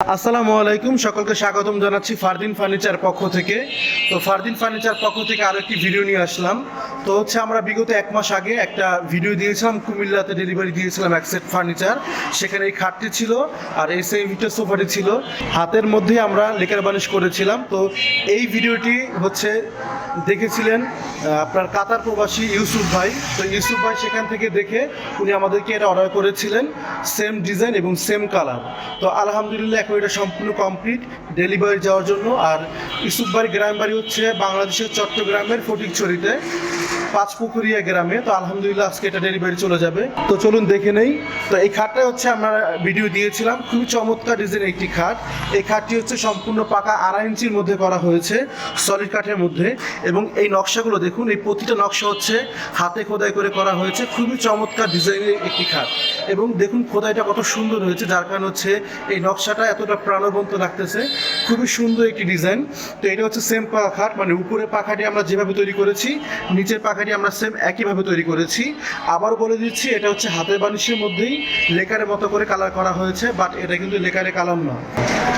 আসসালামু আলাইকুম, সকলকে স্বাগতম জানাচ্ছি ফারদিন ফার্নিচার পক্ষ থেকে। তো ফারদিন ফার্নিচার পক্ষ থেকে আরও একটি ভিডিও নিয়ে আসলাম। তো হচ্ছে আমরা বিগত এক মাস আগে একটা ভিডিও দিয়েছিলাম, কুমিল্লাতে ডেলিভারি দিয়েছিলাম অ্যাকসেট ফার্নিচার। সেখানে এই খাটটি ছিল আর এই সেই ভিটা সোফাটি ছিল। হাতের মধ্যে আমরা লেকার বানিশ করেছিলাম। তো এই ভিডিওটি হচ্ছে দেখেছিলেন আপনার কাতার প্রবাসী ইউসুফ ভাই। তো ইউসুফ ভাই সেখান থেকে দেখে উনি আমাদেরকে এটা অর্ডার করেছিলেন সেম ডিজাইন এবং সেম কালার তো আলহামদুলিল্লাহ এখন এটা সম্পূর্ণ কমপ্লিট, ডেলিভারি যাওয়ার জন্য। আর ইসুফবাড়ি গ্রামবাড়ি গ্রাম বাড়ি হচ্ছে বাংলাদেশের চট্টগ্রামের ফটিকছড়িতে। পাঁচপুকুরিয়া গ্রামে, তো আলহামদুলিল্লাহ আজকে এটা ডেলিভারি চলে যাবে। তো চলুন দেখে নেই। তো এই খাটটা হচ্ছে আমরা ভিডিও দিয়েছিলাম। খুবই চমৎকার ডিজাইন একটি খাট। এই খাটটি হচ্ছে সম্পূর্ণ পাকা আড়াই ইঞ্চির মধ্যে করা হয়েছে সলিড কাঠের মধ্যে। এবং এই নকশাগুলো দেখুন, এই প্রতিটা নকশা হচ্ছে হাতে খোদাই করে করা হয়েছে। খুবই চমৎকার ডিজাইনের একটি খাট। এবং দেখুন, খোদাইটা কত সুন্দর হয়েছে, যার কারণে হচ্ছে এই নকশাটা এতটা প্রাণবন্ত লাগতেছে। খুবই সুন্দর একটি ডিজাইন তো এটা হচ্ছে সেম পাখা খাট মানে উপরে পাখাটি আমরা যেভাবে তৈরি করেছি, নিচের পাখাটি আমরা সেম একইভাবে তৈরি করেছি। আবার বলে দিচ্ছি, এটা হচ্ছে হাতের বানিশের মধ্যেই লেকারের মতো করে কালার করা হয়েছে বাট এটা কিন্তু লেকারে কালার নয়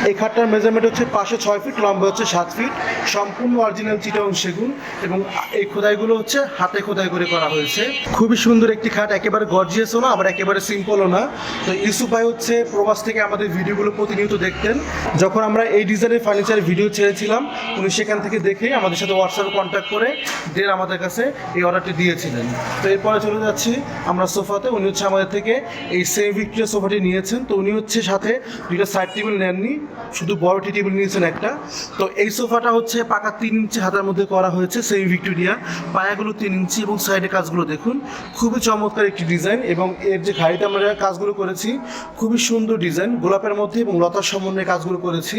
এই খাটটার মেজারমেন্ট হচ্ছে পাশে ছয় ফিট লম্বা হচ্ছে সাত ফিট সম্পূর্ণ অরিজিনাল চিটং সেগুন এবং এই খোদাইগুলো হচ্ছে হাতে খোদাই করে করা হয়েছে। খুবই সুন্দর একটি খাট, একেবারে গর্জিয়াসও না, আবার একেবারে সিম্পলও না। তো ইউসুফ ভাই হচ্ছে প্রবাস থেকে আমাদের ভিডিওগুলো প্রতিনিয়ত দেখতেন। যখন আমরা এই ডিজাইনের ফার্নিচারের ভিডিও ছেড়েছিলাম, উনি সেখান থেকে দেখে আমাদের সাথে হোয়াটসঅ্যাপে কন্ট্যাক্ট করে দেন আমাদের কাছে। এই অর্ডারটি দিয়েছিলেন। তো এরপরে চলে যাচ্ছি আমরা সোফাতে। উনি হচ্ছে আমাদের থেকে এই সেম ভিক্টোরিয়া সোফাটি নিয়েছেন। তো উনি হচ্ছে সাথে দুইটা সাইড টেবিল নেননি, শুধু বড় টি টেবিল নিয়েছেন একটা। তো এই সোফাটা হচ্ছে পাকা তিন ইঞ্চি হাতার মধ্যে করা হয়েছে সেমি ভিক্টোরিয়া। পায়াগুলো তিন ইঞ্চি এবং সাইডে কাজগুলো দেখুন। খুবই চমৎকার একটি ডিজাইন এবং এর যে ঘাড়িতে আমরা কাজগুলো করেছি, খুবই সুন্দর ডিজাইন। গোলাপের মধ্যে এবং লতার সমন্বয়ে কাজগুলো করেছি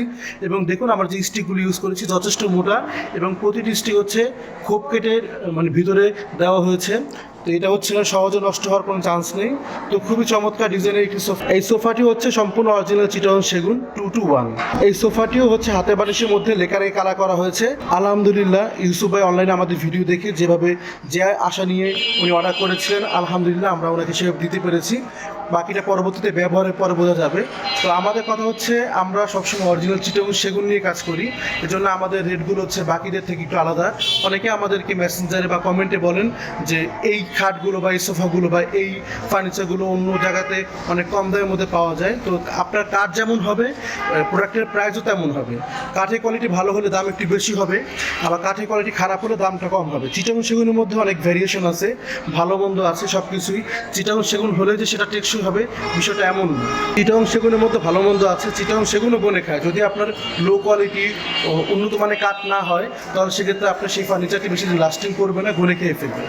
এবং দেখুন আমরা যে স্টিকগুলো ইউজ করেছি যথেষ্ট মোটা এবং প্রতিটি স্টিক হচ্ছে খোপ কেটে মানে ভিতরে দেওয়া হয়েছে। তো এটা হচ্ছে না, সহজে নষ্ট হওয়ার কোনো চান্স নেই। তো খুবই চমৎকার ডিজাইনের একটি সোফা এই সোফাটি হচ্ছে সম্পূর্ণ অরিজিনাল চিটন সেগুন টু টু ওয়ান এই সোফাটিও হচ্ছে হাতে বালিশের মধ্যে লেখারে কালা করা হয়েছে। আলহামদুলিল্লাহ ইউসুফ ভাই অনলাইনে আমাদের ভিডিও দেখে যেভাবে যে আশা নিয়ে উনি অর্ডার করেছিলেন, আলহামদুলিল্লাহ আমরা ওনাকে সেভাবে দিতে পেরেছি। বাকিটা পরবর্তীতে ব্যবহারের পরে বোঝা যাবে। তো আমাদের কথা হচ্ছে, আমরা সবসময় অরিজিনাল চিটং সেগুন নিয়ে কাজ করি। এজন্য আমাদের রেটগুলো হচ্ছে বাকিদের থেকে একটু আলাদা। অনেকে আমাদেরকে মেসেঞ্জারে বা কমেন্টে বলেন যে, এই খাটগুলো বা এই সোফাগুলো বা এই ফার্নিচারগুলো অন্য জায়গাতে অনেক কম দামের মধ্যে পাওয়া যায়। তো আপনার কাঠ যেমন হবে প্রোডাক্টের প্রাইসও তেমন হবে। কাঠের কোয়ালিটি ভালো হলে দাম একটু বেশি হবে, আবার কাঠের কোয়ালিটি খারাপ হলে দামটা কম হবে। চিটাং সেগুনের মধ্যে অনেক ভ্যারিয়েশন আছে, ভালো মন্দ আছে সব কিছুই চিটাং সেগুন হলে যে সেটা টেকসই হবে, বিষয়টা এমন না। চিটাং সেগুনের মধ্যে ভালো মন্দ আছে চিটাং সেগুনও বনে খায়। যদি আপনার লো কোয়ালিটি উন্নত মানের কাঠ না হয়, তাহলে সেক্ষেত্রে আপনার সেই ফার্নিচারটি বেশি লাস্টিং করবে না, গলে খেয়ে ফেলবে।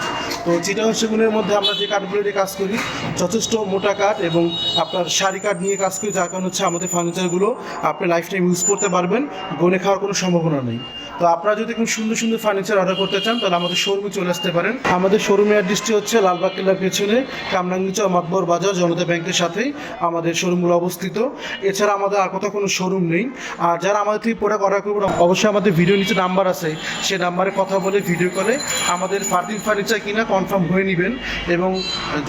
তো চিটাং সেগুনের মধ্যে আমরা যে কাঠগুলো কাজ করি, যথেষ্ট মোটা কাঠ এবং আপনার শাড়ি কাঠ নিয়ে কাজ করি, যার কারণ হচ্ছে আমাদের ফার্নিচারগুলো আপনি লাইফ টাইম ইউজ করতে পারবেন গনে খাওয়ার কোনো সম্ভাবনা নেই। তো আপনারা যদি কোনো সুন্দর সুন্দর ফার্নিচার অর্ডার করতে চান, তাহলে আমাদের শোরুমে চলে আসতে পারেন। আমাদের শোরুমের অ্যাড্রেসটি হচ্ছে লালবাগ কেল্লার পেছনে কামরাঙ্গিচা মাতবর বাজার, জনতা ব্যাংকের সাথেই আমাদের শোরুমগুলো অবস্থিত। এছাড়া আমাদের আর কোথাও কোনো শোরুম নেই। আর যারা আমাদের থেকে প্রোডাক্ট অর্ডার করবেন, অবশ্যই আমাদের ভিডিও নিচে নাম্বার আছে। সেই নাম্বারে কথা বলে ভিডিও কলে আমাদের ফার্দিন ফার্নিচার কিনা কনফার্ম হয়ে নেবেন এবং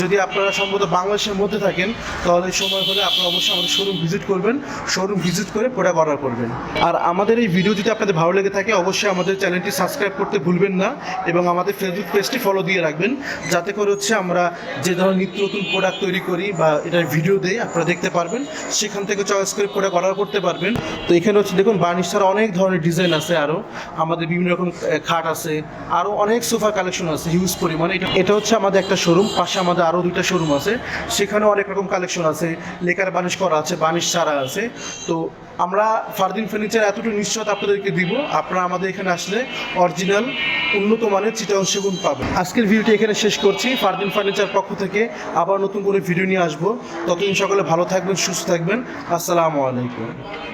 যদি আপনারা সম্ভবত বাংলাদেশের মধ্যে থাকেন, তাহলে সময় হলে আপনারা অবশ্যই আমাদের শোরুম ভিজিট করবেন। শোরুম ভিজিট করে প্রোডাক্ট অর্ডার করবেন। আর আমাদের এই ভিডিও যদি আপনাদের ভালো লেগে থাকে, অবশ্যই আমাদের চ্যানেলটি সাবস্ক্রাইব করতে ভুলবেন না এবং আমাদের ফেসবুক পেজটি ফলো দিয়ে রাখবেন। যাতে করে হচ্ছে আমরা যে ধরনের নিত্য নতুন প্রোডাক্ট তৈরি করি বা এটার ভিডিও দেই, আপনারা দেখতে পারবেন। সেখান থেকে চয়েস করে প্রোডাক্ট অর্ডার করতে পারবেন। তো এখানে হচ্ছে দেখুন বার্নিশ ছাড়া অনেক ধরনের ডিজাইন আছে আরও আমাদের বিভিন্ন রকম খাট আছে। আরও অনেক সোফা কালেকশন আছে হিউজ পরিমাণে। এটা এটা হচ্ছে আমাদের একটা শোরুম পাশে আমাদের আরও দুইটা শোরুম আছে। সেখানেও অনেক রকম কালেকশন আছে, লেকার বানিশ করা আছে, বানিশ ছাড়া আছে। তো আমরা ফারদিন ফার্নিচার এতটুকু নিশ্চয়তা আপনাদেরকে দিব, আপনারা আমাদের এখানে আসলে অরিজিনাল উন্নত মানের চিটাং সেগুন পাবেন। আজকের ভিডিওটি এখানে শেষ করছি। ফারদিন ফার্নিচার পক্ষ থেকে আবার নতুন করে ভিডিও নিয়ে আসব। ততদিন সকলে ভালো থাকবেন, সুস্থ থাকবেন। আসসালামু আলাইকুম।